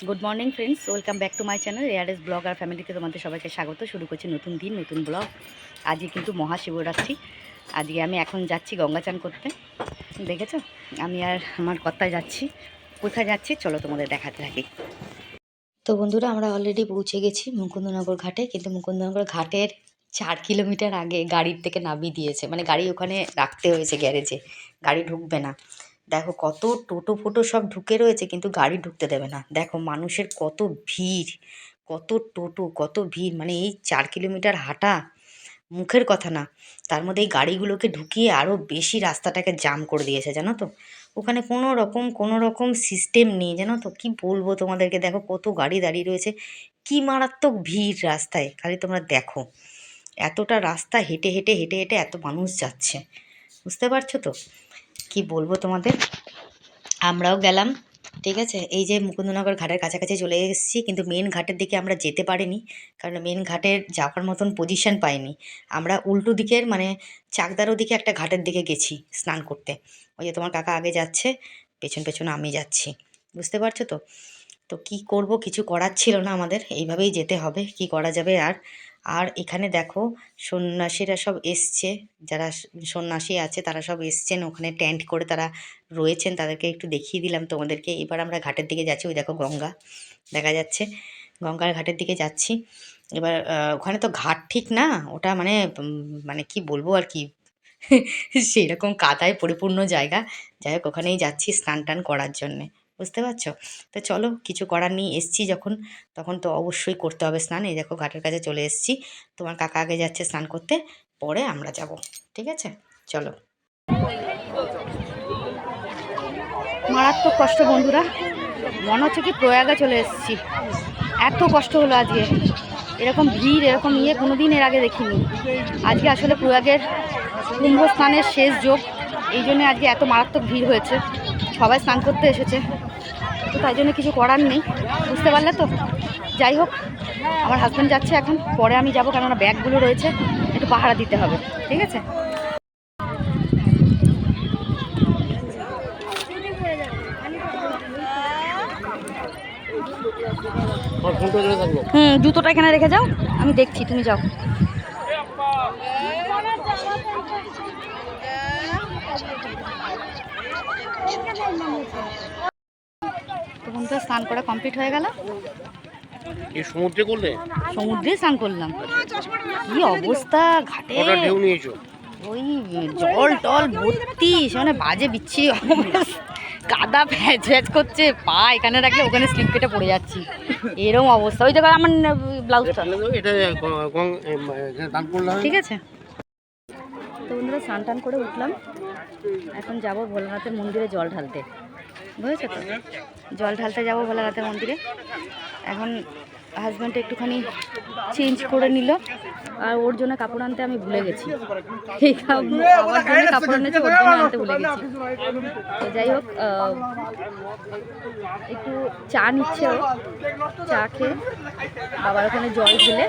Good morning friends welcome back to my channel এয়ারএস blog আর ফ্যামিলিতে তোমাদের সবাইকে স্বাগত। শুরু করছি নতুন দিন, নতুন ব্লগ আজকে কিন্তু মহাশিবরাত্রি। আজকে আমি এখন যাচ্ছি গঙ্গা চান করতে। দেখেছ? আমি আর আমার কর্তায় যাচ্ছি। কোথায় যাচ্ছি? চলো তোমাদের দেখাতে থাকি। তো বন্ধুরা, আমরা অলরেডি পৌঁছে গেছি মুকুন্দনগর ঘাটে। কিন্তু মুকুন্দনগর ঘাটের চার কিলোমিটার আগে গাড়ির থেকে নামিয়ে দিয়েছে। মানে গাড়ি ওখানে রাখতে হয়েছে গ্যারেজে। গাড়ি ঢুকবে না। দেখো কত টোটো ফোটো সব ঢুকে রয়েছে, কিন্তু গাড়ি ঢুকতে দেবে না। দেখো মানুষের কত ভিড়, কত টোটো, কত ভিড় মানে এই চার কিলোমিটার হাঁটা মুখের কথা না। তার মধ্যে এই গাড়িগুলোকে ঢুকিয়ে আরও বেশি রাস্তাটাকে জাম করে দিয়েছে, জানো তো? ওখানে কোনো রকম কোনো রকম সিস্টেম নেই, জানো তো? কি বলব তোমাদেরকে? দেখো কত গাড়ি দাঁড়িয়ে রয়েছে। কি মারাত্মক ভিড় রাস্তায়, খালি তোমরা দেখো। এতটা রাস্তা হেঁটে হেঁটে হেঁটে হেঁটে এত মানুষ যাচ্ছে। বুঝতে পারছ তো? কি বলব তোমাদের? আমরাও গেলাম, ঠিক আছে? এই যে মুকুন্দনগর ঘাটের কাছাকাছি চলে এসেছি, কিন্তু মেন ঘাটের দিকে আমরা যেতে পারিনি, কারণ মেন ঘাটের যাওয়ার মতন পজিশন পাইনি। আমরা উল্টো দিকের মানে চাকদার দিকে একটা ঘাটের দিকে গেছি স্নান করতে। ওই যে তোমার কাকা আগে যাচ্ছে, পেছন পেছন আমি যাচ্ছি। বুঝতে পারছ তো? তো কি করব, কিছু করার ছিল না আমাদের, এইভাবেই যেতে হবে, কি করা যাবে আর? আর এখানে দেখো সন্ন্যাসীরা সব এসছে, যারা সন্ন্যাসী আছে তারা সব এসছেন, ওখানে টেন্ট করে তারা রয়েছেন, তাদেরকে একটু দেখিয়ে দিলাম তোমাদেরকে। এবার আমরা ঘাটের দিকে যাচ্ছি, ওই দেখো গঙ্গা দেখা যাচ্ছে, গঙ্গার ঘাটের দিকে যাচ্ছি। এবার ওখানে তো ঘাট ঠিক না, ওটা মানে মানে কি বলব আর কি? সেই রকম কাদায় পরিপূর্ণ জায়গা। যাই হোক, ওখানেই যাচ্ছি স্নান টান করার জন্যে। বুঝতে পারছ? তো চলো কিছু করার নেই, এসছি যখন। তখন তো অবশ্যই করতে হবে স্নান। এই দেখো ঘাটের কাছে চলে এসছি। তোমার কাকা আগে যাচ্ছে স্নান করতে, পরে আমরা যাব। ঠিক আছে? চলো। মারাত্মক কষ্ট বন্ধুরা। মনে হচ্ছে কি প্রয়াগে চলে এসেছি। এত কষ্ট হলো আজকে। এরকম ভিড়, এরকম ইয়ে কোনো দিন এর আগে দেখিনি। আজকে আসলে প্রয়াগের কুম্ভ স্নানের শেষ যোগ। এই জন্য আজকে এত মারাত্মক ভিড় হয়েছে। সবাই স্নান করতে এসেছে। তো তাই জন্য কিছু করার নেই। বুঝতে পারলে তো? যাই হোক আমার হাজব্যান্ড যাচ্ছে এখন। পরে আমি যাব কেননা ব্যাগগুলো রয়েছে। একটু পাহারা দিতে হবে ঠিক আছে? থাকল হুম জুতোটা এখানে রেখে যাও। আমি দেখছি তুমি যাও। তখন স্নান করা কমপ্লিট হয়ে গেল। সমুদ্রে করলে? সমুদ্রে স্নান করলাম। কি অবস্থা ঘাটে? ঢেউ নিয়েছো? ওই জল টল ভর্তি মানে বাজে বিচ্ছি কাদা ভ্যাজ ভ্যাজ করছে পা এখানে রাখলে ওখানে স্লিপ কেটে পড়ে যাচ্ছি। এরকম অবস্থা। ওই জায়গায় আমার ব্লাউজটা। ঠিক আছে। তো বন্ধুরা স্নান টান করে উঠলাম। এখন যাব ভোলানাথের মন্দিরে জল ঢালতে। বুঝেছ তো? জল ঢালতে যাব ভোলানাথের মন্দিরে। এখন হাজব্যান্ড একটুখানি চেঞ্জ করে নিল। আর ওর জন্য কাপড় আনতে আমি ভুলে গেছি। কাপড় এনেছে ওর জন্য আনতে ভুলে গেছি। তো যাই হোক একটু চা নিচ্ছে ও। চা খেয়ে বাবার ওখানে জল ঢেলে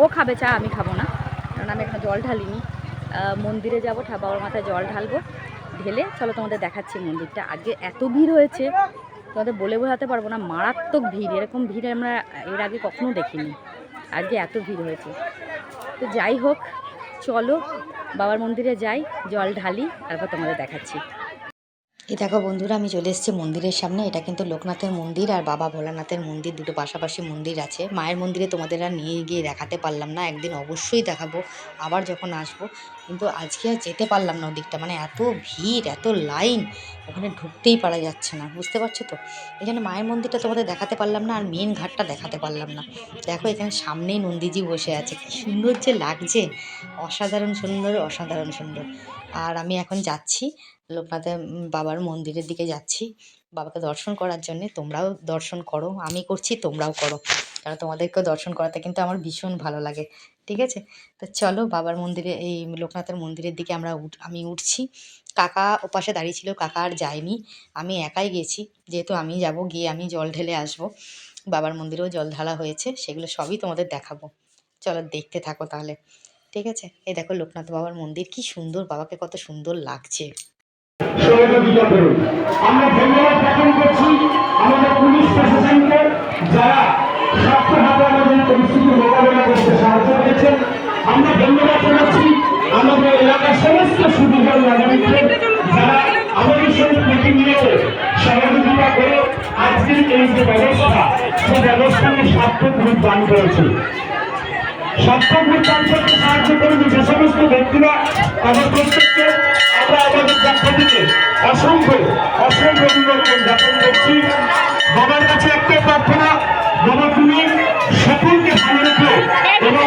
ও খাবে চা, আমি খাব না। কারণ আমি এখনও জল ঢালিনি। মন্দিরে যাব বাবার মাথায় জল ঢালবো। ঢেলে চলো তোমাদের দেখাচ্ছি মন্দিরটা। আগে এত ভিড় হয়েছে, তোমাদের বলে বোঝাতে পারব না, মারাত্মক ভিড়। এরকম ভিড় আমরা এর আগে কখনো দেখিনি। আজকে এত ভিড় হয়েছে। তো যাই হোক, চলো বাবার মন্দিরে যাই, জল ঢালি, তারপর তোমাদের দেখাচ্ছি। এই দেখো বন্ধুরা, আমি চলে এসেছি মন্দিরের সামনে। এটা কিন্তু লোকনাথের মন্দির আর বাবা ভোলানাথের মন্দির। দুটো পাশাপাশি মন্দির আছে। মায়ের মন্দিরে তোমাদের আর নিয়ে গিয়ে দেখাতে পারলাম না। একদিন অবশ্যই দেখাবো, আবার যখন আসব। কিন্তু আজকে আর যেতে পারলাম না ওদিকটা। মানে এত ভিড়, এত লাইন, ওখানে ঢুকতেই পারা যাচ্ছে না। বুঝতে পারছ তো? এই জন্য মায়ের মন্দিরটা তোমাদের দেখাতে পারলাম না, আর মেন ঘাটটা দেখাতে পারলাম না। দেখো এখানে সামনেই নন্দীজি বসে আছে। কি সুন্দর যে লাগছে। অসাধারণ সুন্দর অসাধারণ সুন্দর। আর আমি এখন যাচ্ছি। লোকনাথের বাবার মন্দিরের দিকে যাচ্ছি। বাবাকে দর্শন করার জন্যে তোমরাও দর্শন করো, আমি করছি, তোমরাও করো। কারণ তোমাদেরকেও দর্শন করাতে কিন্তু আমার ভীষণ ভালো লাগে, ঠিক আছে? তো চলো বাবার মন্দিরে, এই লোকনাথের মন্দিরের দিকে আমরা উঠ, আমি উঠছি। কাকা ওপাশে দাঁড়িয়ে ছিল, কাকা আর যায়নি। আমি একাই গেছি, যেহেতু আমি যাব, গিয়ে আমি জল ঢেলে আসব। বাবার মন্দিরেও জল ঢালা হয়েছে, সেগুলো সবই তোমাদের দেখাবো। চলো দেখতে থাকো তাহলে, ঠিক আছে? এই দেখো লোকনাথ বাবার মন্দির, কি সুন্দর, বাবাকে কত সুন্দর লাগছে। সহযোগিতা করুন। আমরা ধন্যবাদ জ্ঞাপন করছি আমাদের পুলিশ প্রশাসনকে, যারা শক্ত হাতে আমাদের পরিস্থিতির মোকাবিলা করতে সাহায্য করেছেন আমরা ধন্যবাদ জানাচ্ছি আমাদের এলাকার সমস্ত সুবিধার নাগরিকদের যারা আমাদের সঙ্গে মিটিং নিয়ে সহযোগিতা করে আজকের এই যে ব্যবস্থা সে ব্যবস্থাকে সার্থক রূপ দান করেছে। সার্থক রূপ দান করতে সাহায্য করেছে যে সমস্ত ব্যক্তিরা তাদের প্রত্যেককে, আমরা আমাদের পক্ষ থেকে অসংখ্য অসংখ্য অভিনন্দন জ্ঞাপন করছি। বাবার কাছে একটা প্রার্থনা, বাবা তুমি সকলকে ভালো রেখো এবং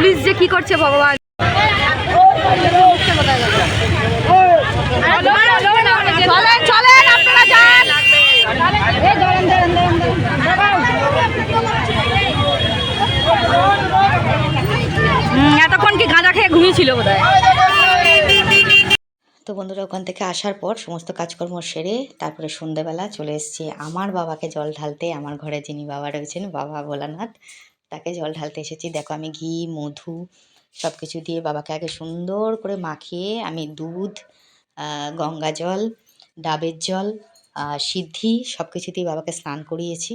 পুলিশ যে কি করছে ভগবান? এতক্ষণ কি গাঁজা খেয়ে ঘুমিয়েছিল বোধ তো বন্ধুরা, ওখান থেকে আসার পর সমস্ত কাজকর্ম সেরে তারপরে সন্ধেবেলা চলে এসেছি। আমার বাবাকে জল ঢালতে, আমার ঘরে যিনি বাবা রয়েছেন, বাবা ভোলানাথ। তাকে জল ঢালতে এসেছি। দেখো আমি ঘি, মধু সব কিছু দিয়ে বাবাকে আগে সুন্দর করে মাখিয়ে আমি দুধ গঙ্গা জল, ডাবের জল সিদ্ধি সব কিছু দিয়ে বাবাকে স্নান করিয়েছি।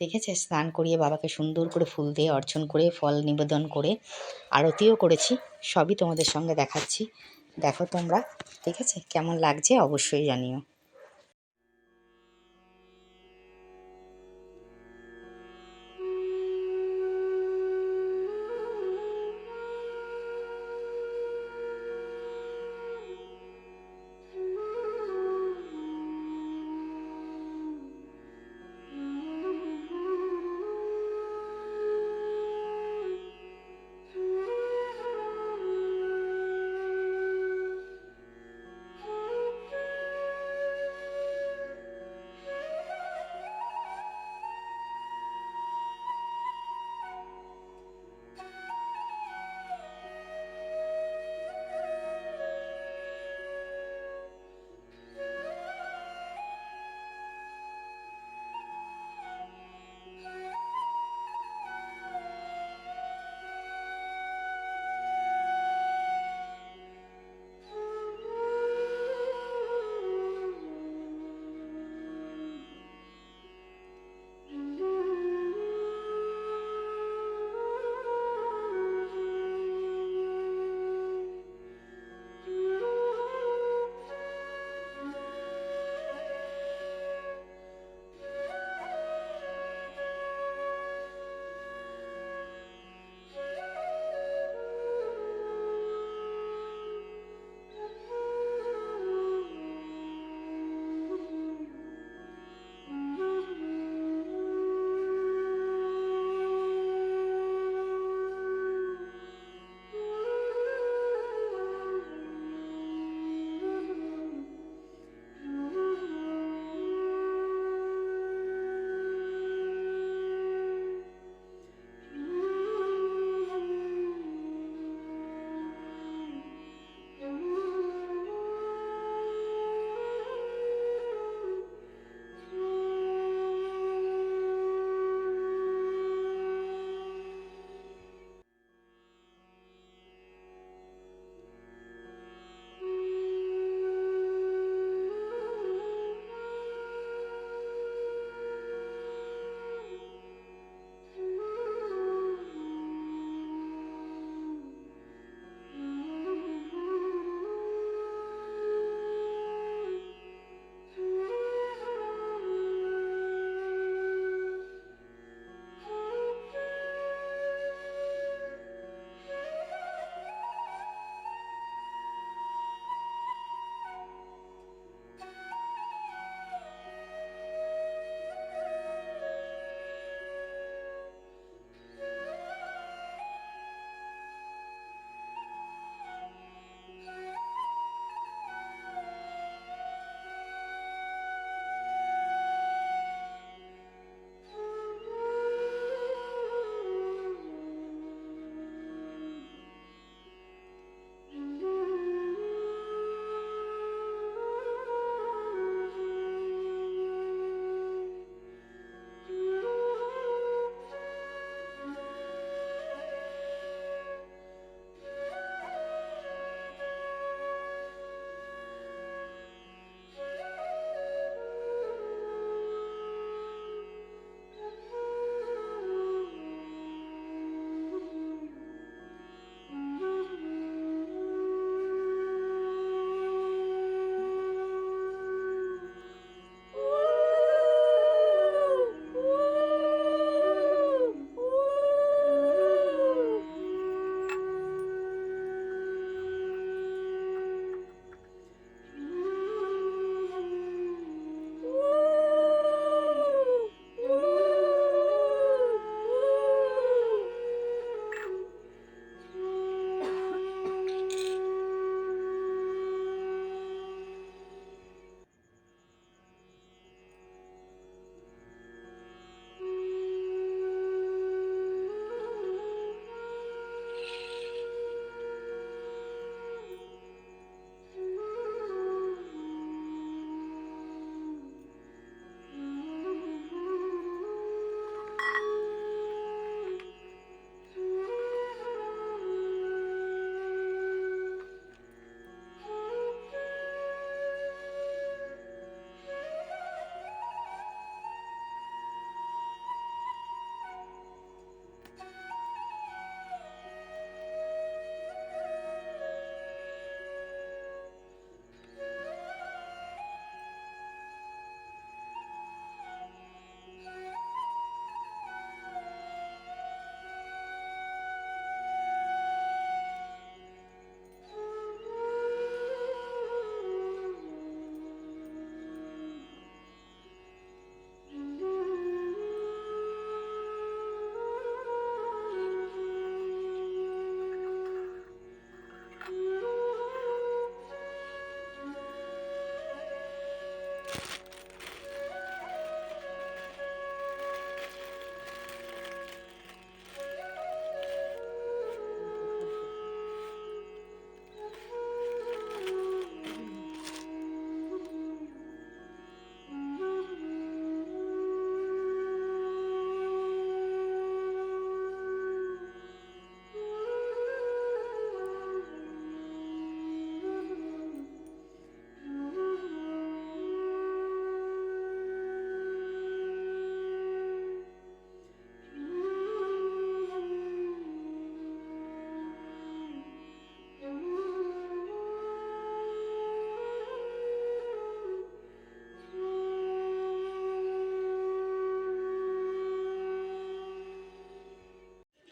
দেখেছে? স্নান করিয়ে বাবাকে সুন্দর করে ফুল দিয়ে অর্চন করে, ফল নিবেদন করে, আরতিও করেছি। সবই তোমাদের সঙ্গে দেখাচ্ছি। দেখো তোমরা। ঠিক আছে কেমন লাগছে? অবশ্যই জানিও।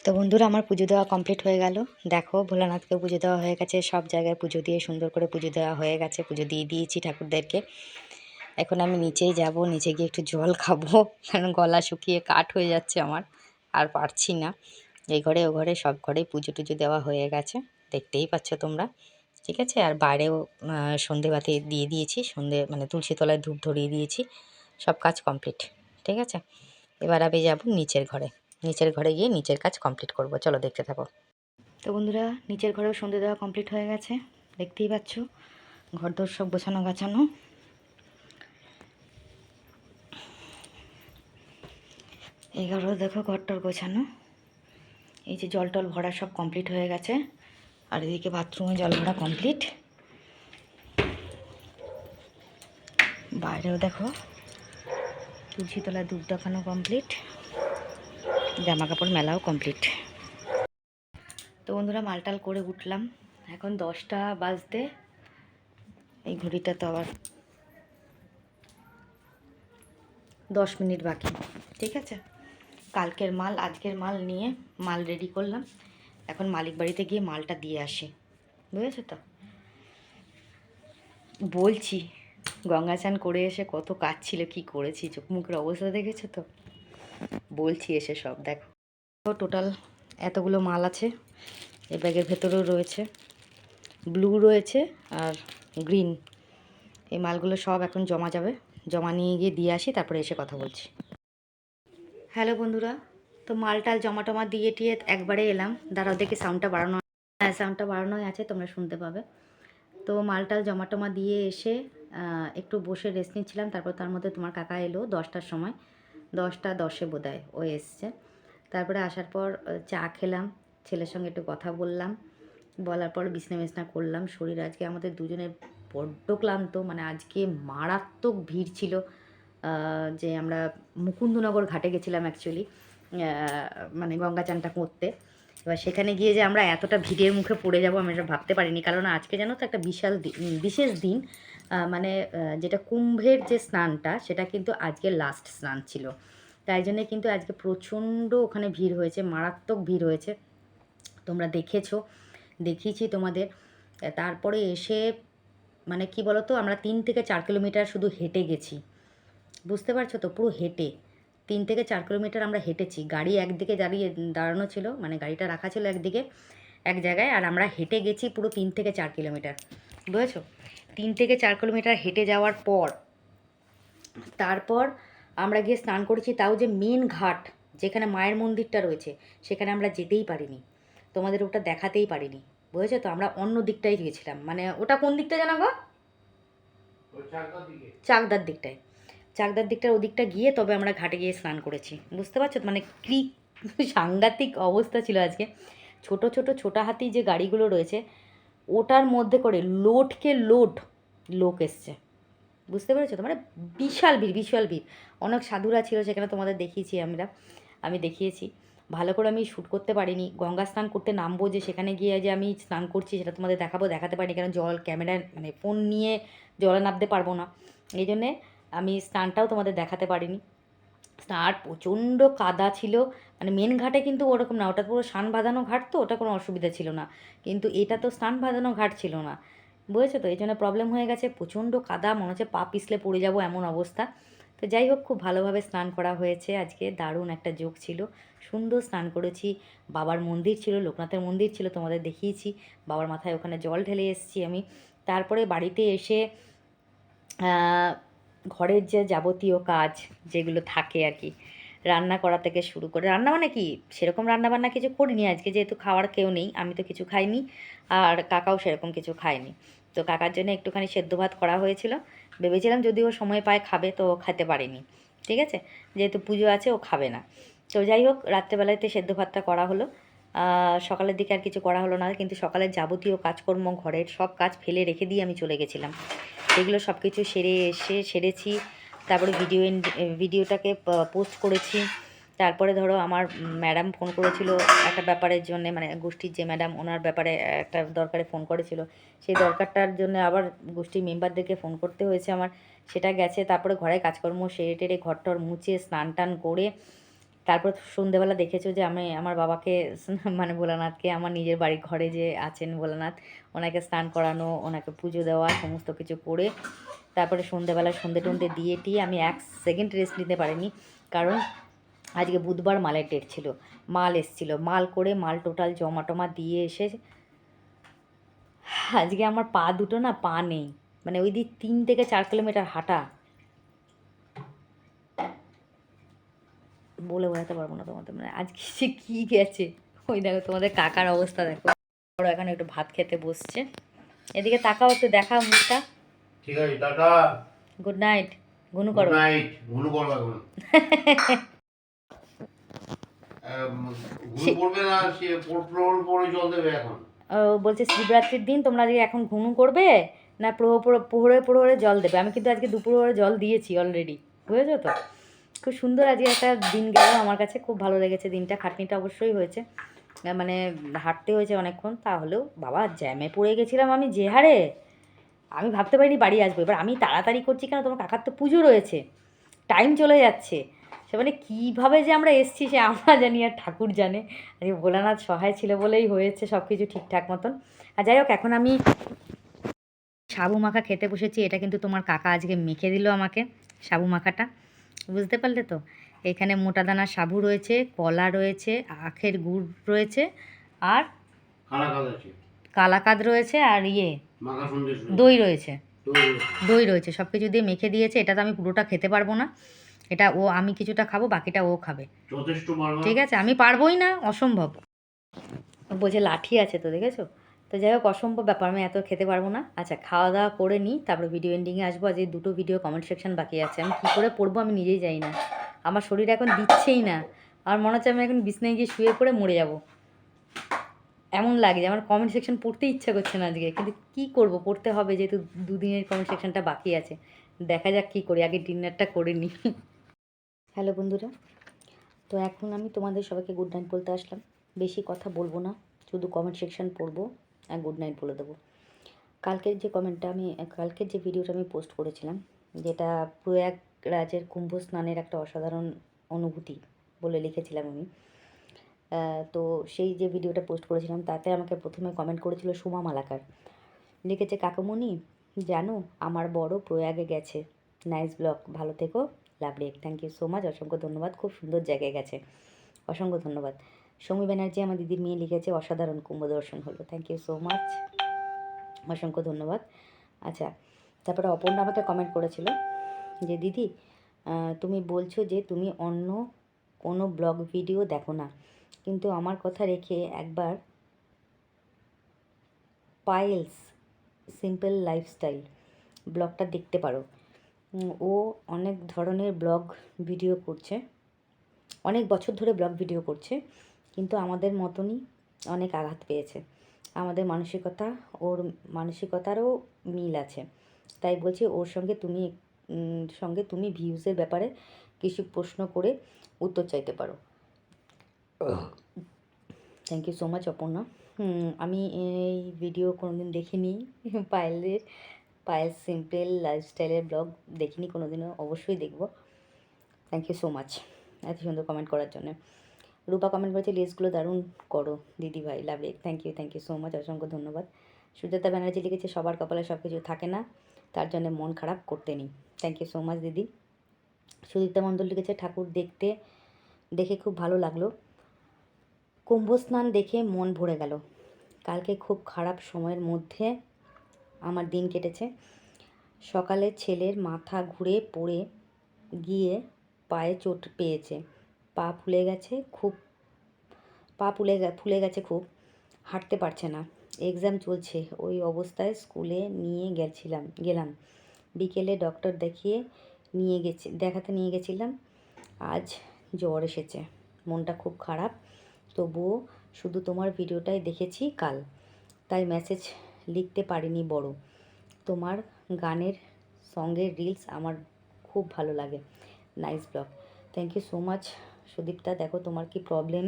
তো বন্ধুরা, আমার পুজো দেওয়া কমপ্লিট হয়ে গেল। দেখো ভোলানাথকে পুজো দেওয়া হয়ে গেছে। সব জায়গায় পুজো দিয়ে সুন্দর করে পুজো দেওয়া হয়ে গেছে। পুজো দিয়ে দিয়েছি ঠাকুরদেরকে। এখন আমি নিচেই যাব, নিচে গিয়ে একটু জল খাব। কারণ গলা শুকিয়ে কাঠ হয়ে যাচ্ছে আমার, আর পারছি না। এই ঘরে, ও ঘরে, সব ঘরেই পুজো টুজো দেওয়া হয়ে গেছে। দেখতেই পাচ্ছ তোমরা, ঠিক আছে? আর বাইরেও সন্ধেবাতি দিয়ে দিয়েছি। সন্ধে মানে তুলসী তলায় ধূপ ধরিয়ে দিয়েছি। সব কাজ কমপ্লিট ঠিক আছে? এবার আমি যাব নিচের ঘরে। নিচের ঘরে গিয়ে নিচের কাজ কমপ্লিট করব। চলো দেখতে থাকো। তো বন্ধুরা, নিচের ঘরেও সন্ধে দেওয়া কমপ্লিট হয়ে গেছে। দেখতেই পাচ্ছ ঘর দোর সব গোছানো গাছানো। এই ঘরেও দেখো ঘরটর গোছানো। এই যে জল টল ভরা সব কমপ্লিট হয়ে গেছে। আর এদিকে বাথরুমে জল ভরা কমপ্লিট বাইরেও দেখো, তুলসী তলায় ধূপ দেখানো কমপ্লিট জামা কাপড় মেলাও কমপ্লিট তো বন্ধুরা, মালটাল করে উঠলাম। এখন দশটা বাজতে। এই ঘড়িটা তো আবার দশ মিনিট বাকি। ঠিক আছে? কালকের মাল, আজকের মাল নিয়ে মাল রেডি করলাম। এখন মালিক বাড়িতে গিয়ে মালটা দিয়ে আসি। বুঝেছ তো? বলছি গঙ্গা স্নান করে এসে কত কাজ ছিল কী করেছি? চোখ মুখের অবস্থা দেখেছ তো? বলছি এসে সব, দেখো। টোটাল এতগুলো মাল আছে এই ব্যাগের ভেতরেও রয়েছে। ব্লু রয়েছে আর গ্রিন এই মালগুলো সব এখন জমা যাবে। জমা নিয়ে গিয়ে দিয়ে আসি, তারপরে এসে কথা বলছি। হ্যালো বন্ধুরা, তো মাল টাল জমা টমা দিয়ে টিয়ে একবারে এলাম। দাঁড়াও দেখি সাউন্ডটা বাড়ানো হ্যাঁ সাউন্ডটা বাড়ানোই আছে, তোমরা শুনতে পাবে। তো মাল টাল জমা টমা দিয়ে এসে একটু বসে রেস্ট নিচ্ছিলাম, তারপর তার মধ্যে তোমার কাকা এলো দশটার সময়। দশটা, দশে বোধহয় ও এসছে। তারপরে আসার পর চা খেলাম, ছেলের সঙ্গে একটু কথা বললাম। বলার পর বিছনা বিছনা করলাম, শরীর আজকে আমাদের দুজনের বড্ড ক্লান্ত মানে আজকে মারাত্মক ভিড় ছিল। যে আমরা মুকুন্দনগর ঘাটে গেছিলাম অ্যাকচুয়ালি মানে গঙ্গা চানটা করতে। এবার সেখানে গিয়ে যে আমরা এতটা ভিড়ের মুখে পড়ে যাব, আমি এটা ভাবতে পারিনি। কারণ আজকে জানো তো একটা বিশাল বিশেষ দিন। মানে যেটা কুম্ভের যে স্নানটা, সেটা কিন্তু আজকে লাস্ট স্নান ছিল। তাই জন্যে কিন্তু আজকে প্রচণ্ড ওখানে ভিড় হয়েছে, মারাত্মক ভিড় হয়েছে। তোমরা দেখেছ, দেখিয়েছি তোমাদের। তারপরে এসে মানে কি বলো তো আমরা তিন থেকে চার কিলোমিটার শুধু হেঁটে গেছি। বুঝতে পারছ তো, পুরো হেঁটে। তিন থেকে চার কিলোমিটার আমরা হেঁটেছি। গাড়ি একদিকে দাঁড়িয়ে, দাঁড়ানো ছিল মানে গাড়িটা রাখা ছিল একদিকে, এক জায়গায়, আর আমরা হেঁটে গেছি পুরো তিন থেকে চার কিলোমিটার। বুঝেছ? তিন থেকে চার কিলোমিটার হেঁটে যাওয়ার পর তারপর আমরা গিয়ে স্নান করেছি তাও যে মেন ঘাট যেখানে মায়ের মন্দিরটা রয়েছে সেখানে আমরা যেতেই পারিনি। তোমাদের ওটা দেখাতেই পারিনি বুঝেছ তো? আমরা অন্য দিকটাই গিয়েছিলাম। মানে ওটা কোন দিকটা জানা গো? চাকদার দিকটায়। চাকদার দিকটার ওদিকটা গিয়ে তবে আমরা ঘাটে গিয়ে স্নান করেছি বুঝতে পারছ? মানে কি সাংঘাতিক অবস্থা ছিল আজকে। ছোট ছোট ছোটা হাতি যে গাড়িগুলো রয়েছে ওটার মধ্যে করে লোডকে লোড লোক এসছে। বুঝতে পেরেছ তো? মানে বিশাল ভিড় বিশাল ভিড়। অনেক সাধুরা ছিল সেখানে তোমাদের দেখিয়েছি আমরা। আমি দেখিয়েছি। ভালো করে আমি শ্যুট করতে পারিনি। গঙ্গা স্নান করতে নামবো যে সেখানে গিয়ে যে আমি স্নান করছি সেটা তোমাদের দেখাবো, দেখাতে পারিনি। কারণ জল, ক্যামেরা মানে ফোন নিয়ে জলে নামতে পারব না। এই জন্যে আমি স্নানটাও তোমাদের দেখাতে পারিনি। আর প্রচণ্ড কাদা ছিল। মানে মেন ঘাটে কিন্তু ওরকম না। ওটা পুরো স্নান বাঁধানো ঘাট তো? ওটা কোনো অসুবিধা ছিল না। কিন্তু এটা তো স্নান বাঁধানো ঘাট ছিল না। বুঝেছ তো? এই জন্য প্রবলেম হয়ে গেছে, প্রচণ্ড কাদা, মনে হচ্ছে পা পিছলে পড়ে যাব এমন অবস্থা। তো যাই হোক, খুব ভালোভাবে স্নান করা হয়েছে। আজকে দারুণ একটা যোগ ছিল। সুন্দর স্নান করেছি। বাবার মন্দির ছিল, লোকনাথের মন্দির ছিল, তোমাদের দেখিয়েছি। বাবার মাথায় ওখানে জল ঢেলে এসেছি আমি। তারপরে বাড়িতে এসে ঘরের যে যাবতীয় কাজ যেগুলো থাকে আর কি রান্না করা থেকে শুরু করে, রান্না মানে কি? সেরকম রান্না বান্না কিছু করিনি আজকে, যেহেতু খাওয়ার কেউ নেই, আমি তো কিছু খাইনি আর কাকাও সেরকম কিছু খায়নি। তো কাকার জন্য একটুখানি সেদ্ধ ভাত করা হয়েছিল। ভেবেছিলাম যদি ও সময় পায় খাবে, তো ও খেতে পারেনি। ঠিক আছে? যেহেতু পুজো আছে, ও খাবে না। তো যাই হোক, রাত্রেবেলাতে সেদ্ধ ভাতটা করা হলো। সকালের দিকে আর কিছু করা হলো না, কিন্তু সকালের যাবতীয় কাজকর্ম, ঘরের সব কাজ ফেলে রেখে দিয়ে আমি চলে গেছিলাম। সেগুলো সব কিছু সেরে এসে সেরেছি। তারপরে ভিডিও ভিডিওটাকে পোস্ট করেছি। তারপরে ধরো আমার ম্যাডাম ফোন করেছিল একটা ব্যাপারের জন্য মানে গোষ্ঠীর যে ম্যাডাম ওনার ব্যাপারে একটা দরকারে ফোন করেছিল। সেই দরকারটার জন্য আবার গোষ্ঠীর মেম্বারদেরকে ফোন করতে হয়েছে আমার। সেটা গেছে, তারপরে ঘরে কাজকর্ম সেরে টেরে ঘর টর মুছে স্নান টান করে, তারপর সন্ধেবেলা দেখেছ যে আমি আমার বাবাকে মানে ভোলানাথকে, আমার নিজের বাড়ির ঘরে যে আছেন ভোলানাথ, ওনাকে স্নান করানো, ওনাকে পুজো দেওয়া, সমস্ত কিছু করে তারপরে সন্ধেবেলা সন্ধে টন্ধে দিয়ে টিয়ে আমি এক সেকেন্ড রেস্ট নিতে পারিনি। কারণ আজকে বুধবার মালের ডেট ছিল। মাল এসছিল। মাল করে মাল টোটাল জমা টমা দিয়ে এসে আজকে আমার পা দুটো না পা নেই। মানে ওই দিক তিন থেকে চার কিলোমিটার হাঁটা। বলে বোঝাতে পারব না তোমাদের। মানে আজকে সে কী গেছে? ওই দেখো তোমাদের কাকার অবস্থা দেখো। বড় এখন একটু ভাত খেতে বসছে। এদিকে তাকাও একটু দেখা মুখটা। ঠিক আছে টাটা। গুড নাইট গুনু করো। গুড নাইট পড়বে এখন আম, ঘুরু পড়বে না সে পোট্রোল পরে জল দেবে এখন। ও বলছে শিবরাত্রির দিন তোমরা আজকে এখন ঘুনু করবে না প্রহর প্রহরে প্রহরে জল দেবে? আমি কিন্তু আজকে দুপুরে জল দিয়েছি অলরেডি বুঝেছ তো? খুব সুন্দর আজকে একটা দিন গেল আমার কাছে খুব ভালো লেগেছে দিনটা খাটনিটা অবশ্যই হয়েছে। মানে হাঁটতে হয়েছে অনেকক্ষণ তাহলেও বাবা জ্যামে পড়ে গেছিলাম আমি যে হারে। আমি ভাবতে পারিনি বাড়ি আসব। এবার আমি তাড়াতাড়ি করছি কেন? তোমার কাকার তো পুজো রয়েছে। টাইম চলে যাচ্ছে। সে মানে কীভাবে যে আমরা এসছি সে আমরা জানি আর ঠাকুর জানে। আজকে ভোলানাথ সহায় ছিল বলেই হয়েছে সব কিছু ঠিকঠাক মতন। আর যাই হোক এখন আমি সাবু মাখা খেতে বসেছি। এটা কিন্তু তোমার কাকা আজকে মেখে দিল আমাকে সাবু মাখাটা। বুঝতে পারলে তো? এখানে মোটা দানা সাবু রয়েছে কলা রয়েছে আখের গুড় রয়েছে আর কালাকাদ রয়েছে আর ইয়ে দই রয়েছে। দই রয়েছে। সব কিছু দিয়ে মেখে দিয়েছে। এটা তো আমি পুরোটা খেতে পারব না। এটা ও আমি কিছুটা খাব বাকিটা ও খাবে। ঠিক আছে? আমি পারবোই না অসম্ভব। বলছে লাঠি আছে তো দেখেছ? তো যাই হোক অসম্ভব ব্যাপার আমি এত খেতে পারব না। আচ্ছা খাওয়া দাওয়া করে নিই তারপরে ভিডিও এন্ডিংয়ে আসব। আজ এই দুটো ভিডিও কমেন্ট সেকশন বাকি আছে। আমি কী করে পড়ব আমি নিজেই জানি না। আমার শরীর এখন দিচ্ছেই না। আমার মনে হচ্ছে আমি এখন বিছনায় গিয়ে শুয়ে পড়ে মরে যাব। এমন লাগে যে আমার কমেন্ট সেকশন পড়তে ইচ্ছা করছে না আজকে। কিন্তু কী করব? পড়তে হবে যেহেতু দুদিনের কমেন্ট সেকশনটা বাকি আছে। দেখা যাক কী করি। আগে ডিনারটা করে নিই। হ্যালো বন্ধুরা। তো এখন আমি তোমাদের সবাইকে গুড নাইট বলতে আসলাম। বেশি কথা বলব না। শুধু কমেন্ট সেকশন পড়ব আর গুড নাইট বলে দেবো। কালকের যে কমেন্টটা আমি, কালকের যে ভিডিওটা আমি পোস্ট করেছিলাম, যেটা প্রয়াগরাজের কুম্ভ স্নানের একটা অসাধারণ অনুভূতি বলে লিখেছিলাম আমি তো সেই যে ভিডিওটা পোস্ট করেছিলাম, তাতে আমাকে প্রথমে কমেন্ট করেছিল সুমা মালাকার। লিখেছে, কাকামণি, জানো, আমার বড় প্রয়াগে গেছে। নাইস ব্লগ ভালো থেকো লাভ রেক থ্যাংক ইউ সো মাচ অসংখ্য ধন্যবাদ, খুব সুন্দর জায়গায় গেছে। অসংখ্য ধন্যবাদ। সমী ব্যানার্জি, আমার দিদির মেয়ে লিখেছে, অসাধারণ কুম্ভ দর্শন হলো। থ্যাংক ইউ সো মাচ অসংখ্য ধন্যবাদ। আচ্ছা তারপরে অপর্ণা আমাকে কমেন্ট করেছিল যে, দিদি তুমি বলছো যে, তুমি অন্য কোনো ব্লগ ভিডিও দেখো না। কিন্তু আমার কথা রেখে একবার পাইলস সিম্পল লাইফস্টাইল ব্লগটা দেখতে পারো। ও অনেক ধরনের ব্লগ ভিডিও করছে। অনেক বছর ধরে ব্লগ ভিডিও করছে, কিন্তু আমাদের মতনই অনেক আঘাত পেয়েছে। আমাদের মানসিকতা, ওর মানসিকতারও মিল আছে। তাই বলছি, ওর সঙ্গে তুমি সঙ্গে তুমি ভিউজের ব্যাপারে কিছু প্রশ্ন করে উত্তর চাইতে পারো। Thank you so much Aparna আমি এই ভিডিও কোনোদিন দেখিনি। পায়েলের, পায়েল সিম্পল লাইফস্টাইলের ব্লগ দেখিনি, কোনোদিনও অবশ্যই দেখব। থ্যাংক ইউ সো মাচ এত সুন্দর কমেন্ট করার জন্য। রূপা কমেন্ট করেছে লিস্টগুলো দারুণ করো, দিদি ভাই love thank you thank you so much অসংখ্য ধন্যবাদ। সুজাতা ব্যানার্জি লিখেছে, সবার কপালে সব কিছু থাকে না, তার জন্য মন খারাপ করতে নেই। থ্যাংক ইউ সো মাচ দিদি। সুদীপ্তা মণ্ডল লিখেছে, ঠাকুর দেখতে, দেখে খুব ভালো লাগল। কুম্ভ স্নান দেখে মন ভরে গেল। কালকে খুব খারাপ সময়ের মধ্যে আমার দিন কেটেছে। সকালে ছেলের মাথা ঘুরে পড়ে গিয়ে পায়ে চোট পেয়েছে। পা ফুলে গেছে খুব, পা ফুলে ফুলে গেছে খুব, হাঁটতে পারছে না। এক্সাম চলছে, ওই অবস্থায় স্কুলে নিয়ে গেছিলাম, গেলাম। বিকেলে ডক্টর দেখিয়ে নিয়ে গেছি, দেখাতে নিয়ে গেছিলাম। আজ জ্বর এসেছে, মনটা খুব খারাপ। তবুও শুধু তোমার ভিডিওটাই দেখেছি কাল। তাই মেসেজ লিখতে পারিনি বড়। তোমার গানের সঙ্গের রিলস আমার খুব ভালো লাগে। Nice blog thank you so much Sudipta. দেখো তোমার কি প্রবলেম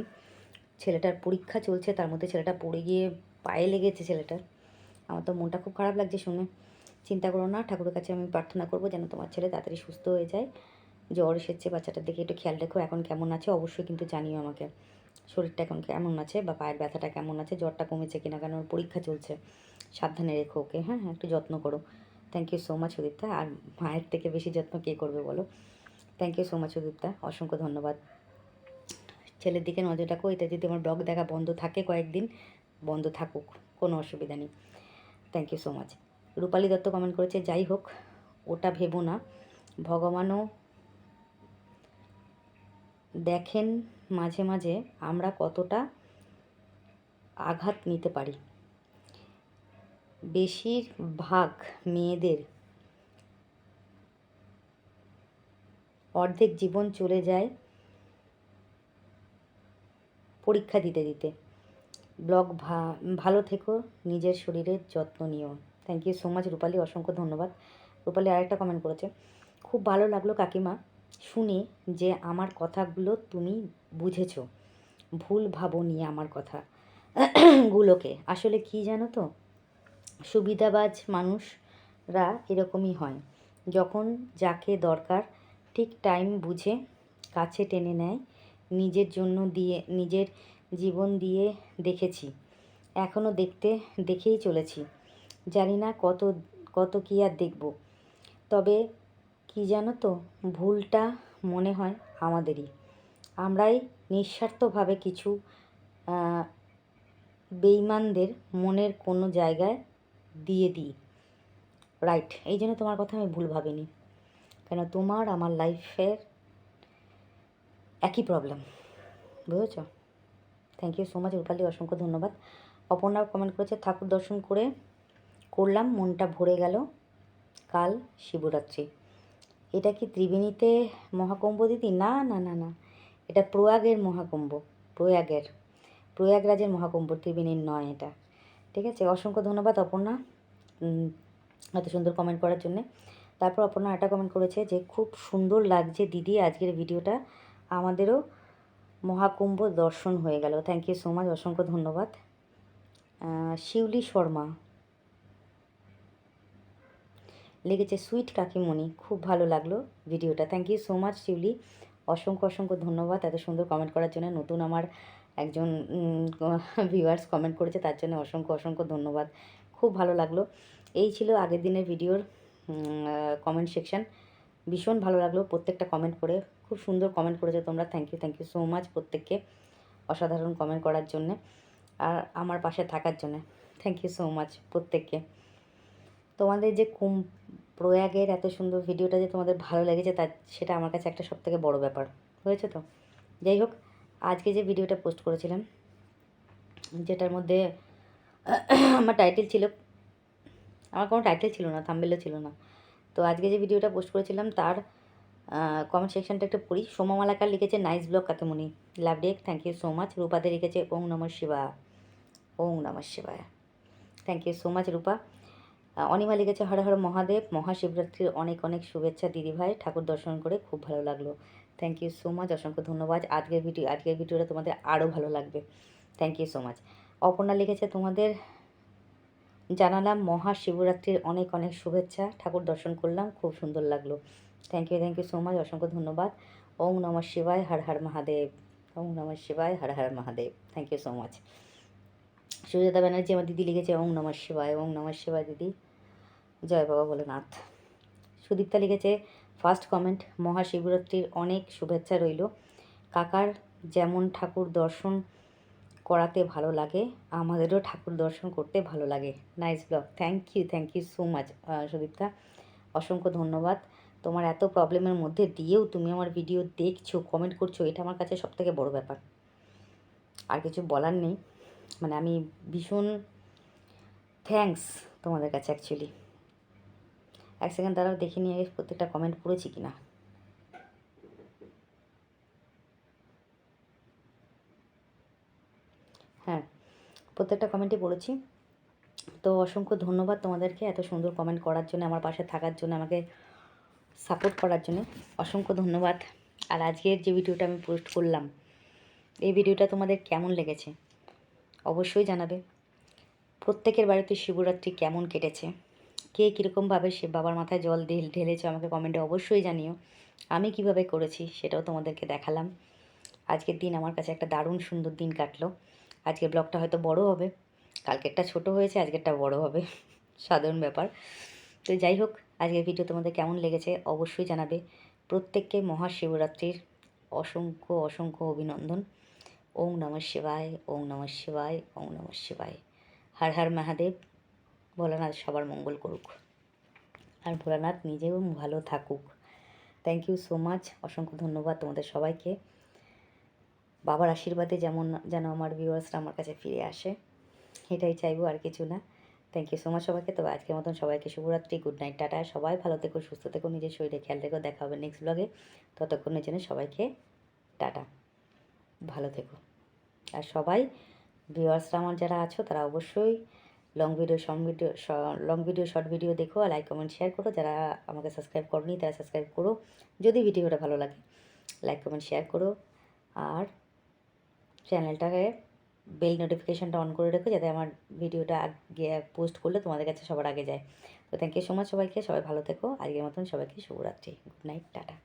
ছেলেটার পরীক্ষা চলছে, তার মধ্যে ছেলেটা পড়ে গিয়ে পায়ে লেগেছে ছেলেটার আমার তো মনটা খুব খারাপ লাগছে শুনে। চিন্তা করো না, ঠাকুরের কাছে আমি প্রার্থনা করব যেন তোমার ছেলে তাড়াতাড়ি সুস্থ হয়ে যায়। জ্বর এসেছে, বাচ্চাটার দিকে একটু খেয়াল রেখো, এখন কেমন আছে অবশ্যই কিন্তু জানিও আমাকে। শরীরটা এখন কেমন আছে বা পায়ের ব্যথাটা কেমন আছে, জ্বরটা কমেছে কিনা, কেন ওর পরীক্ষা চলছে, সাবধানে রেখো ওকে হ্যাঁ হ্যাঁ একটু যত্ন করো। Thank you so much Sudipta আর মায়ের থেকে বেশি যত্ন কে করবে বলো? Thank you so much Sudipta অসংখ্য ধন্যবাদ। ছেলের দিকে নজর রাখো এটা যদি আমার ব্লগ দেখা বন্ধ থাকে কয়েকদিন, বন্ধ থাকুক, কোনো অসুবিধা নেই। Thank you so much Rupali Dutta comment করেছে, যাই হোক, ওটা ভেবো না। ভগবানও দেখেন মাঝে মাঝে আমরা কতটা আঘাত নিতে পারি। বেশিরভাগ মেয়েদের অর্ধেক জীবন চলে যায় পরীক্ষা দিতে দিতে। ব্লগ ভালো থেকো, নিজের শরীরের যত্ন নিও। Thank you so much Rupali, অসংখ্য ধন্যবাদ। রূপালী আরেকটা কমেন্ট করেছে, খুব ভালো লাগল কাকিমা শুনে যে আমার কথাগুলো তুমি বুঝেছ, ভুল ভাবনি আমার কথা। গুলোকে, আসলে কি জানো তো? সুবিধাবাজ মানুষরা এরকমই হয়। যখন যাকে দরকার, ঠিক টাইম বুঝে, কাছে টেনে নেয়, নিজের জন্য দিয়ে, নিজের জীবন দিয়ে দেখেছি। এখনও দেখতে, দেখেই চলেছি। জানি না কত কত কী আর দেখব। তবে জানো তো? ভুলটা মনে হয় আমাদেরই। আমরাই নিঃস্বার্থভাবে কিছু বেইমানদের মনের কোনো জায়গায় দিয়ে দিই। রাইট এই জন্য তোমার কথা আমি ভুল ভাবিনি। কেন? তোমার, আমার লাইফের একই প্রবলেম বুঝেছ? Thank you so much Rupali, অসংখ্য ধন্যবাদ। অপর্ণাও কমেন্ট করেছে, ঠাকুর দর্শন করে করলাম, মনটা ভরে গেল। কাল শিবরাত্রি। এটা কি ত্রিবেণীতে মহাকুম্ভ দিদি? না না না না। এটা প্রয়াগের মহাকুম্ভ, প্রয়াগের, প্রয়াগরাজের মহাকুম্ভ, ত্রিবেণীর নয় এটা। ঠিক আছে? অসংখ্য ধন্যবাদ অপর্ণা এত সুন্দর কমেন্ট করার জন্যে। তারপর অপর্ণা একটা কমেন্ট করেছে যে, খুব সুন্দর লাগছে দিদি আজকের ভিডিওটা। আমাদেরও মহাকুম্ভ দর্শন হয়ে গেল। থ্যাংক ইউ সো মাচ অসংখ্য ধন্যবাদ। শিউলি শর্মা। লিখেছে সুইট কাকিমণি। খুব ভালো লাগল ভিডিওটা। Thank you so much Shiuli. অসংখ্য অসংখ্য ধন্যবাদ এত সুন্দর কমেন্ট করার জন্য। নতুন আমার একজন ভিউয়ার্স কমেন্ট করেছে, তার জন্য অসংখ্য অসংখ্য ধন্যবাদ। খুব ভালো লাগল। এই ছিল আগের দিনের ভিডিওর কমেন্ট সেকশন ভীষণ ভালো লাগল প্রত্যেকটা কমেন্ট করে খুব সুন্দর কমেন্ট করেছে তোমরা। Thank you thank you so much প্রত্যেককে অসাধারণ কমেন্ট করার জন্যে। আর আমার পাশে থাকার জন্যে। থ্যাংক ইউ সো মাচ প্রত্যেককে। তোমাদের যে কুম, প্রয়াগের এত সুন্দর ভিডিওটা যে তোমাদের ভালো লেগেছে তার, সেটা আমার কাছে একটা সবথেকে বড় ব্যাপার হয়েছে তো? যাই হোক, আজকে যে ভিডিওটা পোস্ট করেছিলাম, যেটার মধ্যে আমার টাইটেল ছিল, আমার কোনো টাইটেল ছিল না, থাম্বেলও ছিল না। তো আজকে যে ভিডিওটা পোস্ট করেছিলাম, তার কমেন্ট সেকশনটা একটু পড়ি। সোমামালাকার লিখেছে নাইস ব্লগ কাকেমণি। লাভ ডেক থ্যাংক ইউ সো মাচ রূপাতে লিখেছে, ওং নমঃ শিবা ওং নমঃ শিবায়। Thank you so much Rupa. Anima লিখেছে, হর হর মহাদেব, মহাশিবরাত্রির অনেক অনেক শুভেচ্ছা দিদিভাই ঠাকুর দর্শন করে খুব ভালো লাগল। থ্যাংক ইউ সো মাচ অসংখ্য ধন্যবাদ। আজকের ভিডিও, আজকের ভিডিওটা তোমাদের আরও ভালো লাগবে। Thank you so much Aparna লিখেছে, তোমাদের জানালাম মহাশিবরাত্রির অনেক অনেক শুভেচ্ছা, ঠাকুর দর্শন করলাম, খুব সুন্দর লাগল। Thank you thank you so much অসংখ্য ধন্যবাদ। ওং নমঃ শিবায়, হর হর মহাদেব ওং নমঃ শিবায়, Har Har Mahadev. Thank you so much Sujata Banerjee আমার দিদি লিখেছে ওং নমঃ শিবায়, ওং নমঃ শিবায় দিদি। জয় বাবা ভোলেনাথ। সুদীপ্তা লিখেছে ফার্স্ট কমেন্ট মহাশিবরাত্রির অনেক শুভেচ্ছা রইল। কাকার যেমন ঠাকুর দর্শন করাতে ভালো লাগে, আমাদেরও ঠাকুর দর্শন করতে ভালো লাগে। Nice blog thank you thank you so much Sudipta. অসংখ্য ধন্যবাদ। তোমার এত প্রবলেমের মধ্যে দিয়েও তুমি আমার ভিডিও দেখছ কমেন্ট করছ, এটা আমার কাছে সবথেকে বড় ব্যাপার। আর কিছু বলার নেই। মানে আমি ভীষণ থ্যাঙ্কস তোমাদের কাছে অ্যাকচুয়ালি এক সেকেন্ড তারাও দেখে নিয়ে প্রত্যেকটা কমেন্ট পড়েছি কি না। হ্যাঁ প্রত্যেকটা কমেন্টই পড়েছি। তো অসংখ্য ধন্যবাদ তোমাদেরকে এত সুন্দর কমেন্ট করার জন্য, আমার পাশে থাকার জন্য, আমাকে সাপোর্ট করার জন্য। অসংখ্য ধন্যবাদ। আর আজকের যে ভিডিওটা আমি পোস্ট করলাম, এই ভিডিওটা তোমাদের কেমন লেগেছে? অবশ্যই জানাবে। প্রত্যেকের বাড়িতে শিবরাত্রি কেমন কেটেছে? কে কীরকমভাবে সে বাবার মাথায় জল ঢেল, ঢেলেছে আমাকে কমেন্টে অবশ্যই জানিও। আমি কীভাবে করেছি সেটাও তোমাদেরকে দেখালাম। আজকের দিন আমার কাছে একটা দারুণ সুন্দর দিন কাটলো। আজকে ব্লগটা হয়তো বড় হবে। কালকেরটা ছোট হয়েছে, আজকেরটা বড় হবে। সাধারণ ব্যাপার। তো যাই হোক, আজকের ভিডিও তোমাদের কেমন লেগেছে অবশ্যই জানাবে। প্রত্যেককে মহাশিবরাত্রির অসংখ্য অসংখ্য অভিনন্দন। ওম নমঃ শিবায়, ওম নমঃ শিবায়, ওম নমঃ শিবায়। হর হর মহাদেব, ভোলানাথ সবার মঙ্গল করুক। আর ভোলানাথ নিজেও ভালো থাকুক। থ্যাংক ইউ সো মাচ অসংখ্য ধন্যবাদ তোমাদের সবাইকে। বাবার আশীর্বাদে যেমন, যেন আমার ভিউয়ার্সরা আমার কাছে ফিরে আসে, এটাই চাইব আর কিছু না। থ্যাংক ইউ সো মাচ সবাইকে। তবে আজকের মতন সবাইকে শুভরাত্রি। গুড নাইট টাটা। সবাই ভালো থেকো, সুস্থ থেকো, নিজের শরীরে খেয়াল রেখো। দেখা হবে নেক্সট ব্লগে ততক্ষণের জন্য সবাইকে টাটা। ভালো থেকো। আর সবাই ভিউয়ার্সরা আমার যারা আছো, তারা অবশ্যই long video short video long video short video দেখো আর লাইক কমেন্ট শেয়ার করো। যারা আমাকে সাবস্ক্রাইব করনি, তারা সাবস্ক্রাইব করো। যদি ভিডিওটা ভালো লাগে লাইক কমেন্ট শেয়ার করো। আর চ্যানেলটাকে বেল নোটিফিকেশানটা অন করে রেখো, যাতে আমার ভিডিওটা আগে পোস্ট করলে তোমাদের কাছে সবার আগে যায়। তো থ্যাংক ইউ সো মাচ সবাইকে। সবাই ভালো থেকো। আজকের মতন সবাইকে শুভরাত্রি। Good night tata.